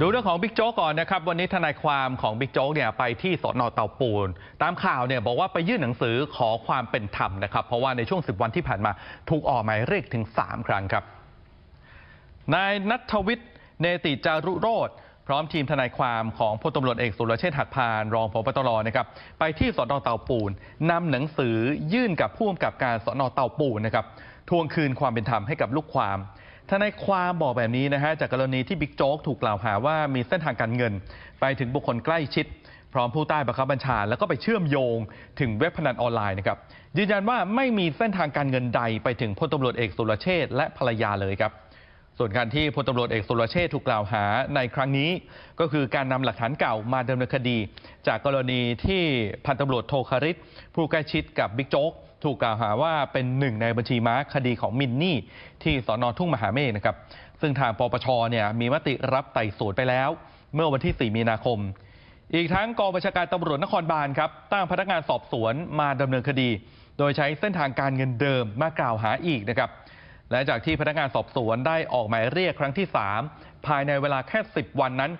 ดูเรื่องของบิ๊กโจ๊กก่อนนะครับ วันนี้ทนายความของบิ๊กโจ๊กเนี่ยไปที่สอนอเตาปูน ตามข่าวเนี่ยบอกว่าไปยื่นหนังสือขอความเป็นธรรมนะครับ เพราะว่าในช่วง 10 วันที่ผ่านมาถูกออกหมายเรียกถึง 3 ครั้งครับนายนัทวิทย์เนติจารุโรธพร้อมทีมทนายความของพลตำรวจเอกสุรเชษฐ์หักพานรองพบตรนะครับไปที่สอนอเตาปูนนำหนังสือยื่นกับผู้กำกับการสอนอเตาปูนนะครับทวงคืนความเป็นธรรมให้กับลูกความ ทนายความบอกแบบนี้นะฮะจากกรณีที่บิ๊กโจ๊กถูกกล่าวหาว่ามีเส้นทางการเงิน ไปถึงบุคคลใกล้ชิด พร้อมผู้ใต้บังคับบัญชา แล้วก็ไปเชื่อมโยงถึงเว็บพนันออนไลน์นะครับยืนยันว่าไม่มีเส้นทางการเงินใดไปถึงพลตำรวจเอกสุรเชษฐ์และภรรยาเลยครับ ส่วนการที่พลตำรวจเอกสุรเชษฐ์ถูกกล่าวหาในครั้งนี้ก็คือการนำหลักฐานเก่ามาดำเนินคดี จากกรณีที่พันตำรวจโทคาริศผู้ใกล้ชิดกับบิ๊กโจ๊กถูกกล่าวหาว่าเป็นหนึ่งในบัญชีม้าคดีของมินนี่ ที่สอนอทุ่งมหาเมฆนะครับ ซึ่งทางปปชเนี่ยมีมติรับไต่สวนไปแล้ว เมื่อวันที่ 4 มีนาคม อีกทั้งกองบัญชาการตำรวจนครบาลครับตั้งพนักงานสอบสวนมาดำเนินคดี โดยใช้เส้นทางการเงินเดิมมากล่าวหาอีกนะครับ และจากที่พนักงานสอบสวนได้ออกหมายเรียกครั้งที่ 3 ภายในเวลาแค่ 10 วันนั้น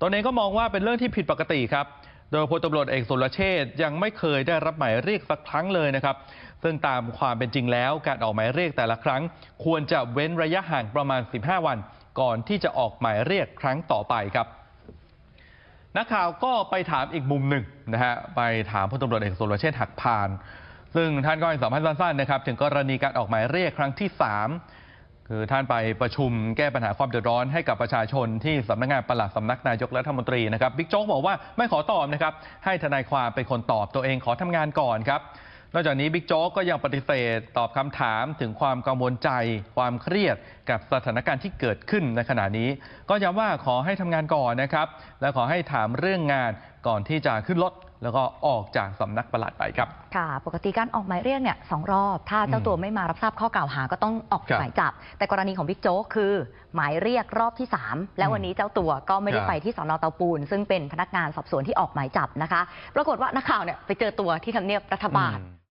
ตนเองก็มองว่าเป็นเรื่องที่ผิดปกติครับ โดยพลตำรวจเอกสุรเชษฐ์ยังไม่เคยได้รับหมายเรียกสักครั้งเลยนะครับ ซึ่งตามความเป็นจริงแล้ว การออกหมายเรียกแต่ละครั้ง ควรจะเว้นระยะห่างประมาณ 15 วัน ก่อนที่จะออกหมายเรียกครั้งต่อไปครับนักข่าวก็ไปถามอีกมุมหนึ่งนะฮะไปถามพลตำรวจเอกสุรเชษฐ์หักพาน ซึ่งท่านก็ให้สัมภาษณ์สั้นๆนะครับถึงกรณีการออกหมายเรียกครั้งที่ 3 คือท่านไปประชุมแก้ปัญหาความเดือดร้อนให้กับประชาชนที่สำนักงานปลัดสำนักนายกรัฐมนตรีนะครับบิ๊กโจ๊กบอกว่าไม่ขอตอบนะครับให้ทนายความเป็นคนตอบตัวเองขอทำงานก่อนครับนอกจากนี้บิ๊กโจ๊กก็ยังปฏิเสธตอบคำถามถึงความกังวลใจ ความเครียดกับสถานการณ์ที่เกิดขึ้นในขณะนี้ ก็ย้ำว่าขอให้ทำงานก่อนนะครับ และขอให้ถามเรื่องงานก่อนที่จะขึ้นรถ แล้วก็ออกจากสำนักปลัดไปครับ ค่ะ ปกติการออกหมายเรียกเนี่ยสองรอบ ถ้าเจ้าตัวไม่มารับทราบข้อกล่าวหาก็ต้องออกครับหมายจับ แต่กรณีของบิ๊กโจ๊กคือ หมายเรียกรอบที่ 3 และวันนี้เจ้าตัวก็ไม่ได้ครับไปที่สอนอเตาปูน ซึ่งเป็นพนักงานสอบสวนที่ออกหมายจับนะคะ ปรากฏว่านักข่าวเนี่ยไปเจอตัวที่ทำเนียบรัฐบาลอืม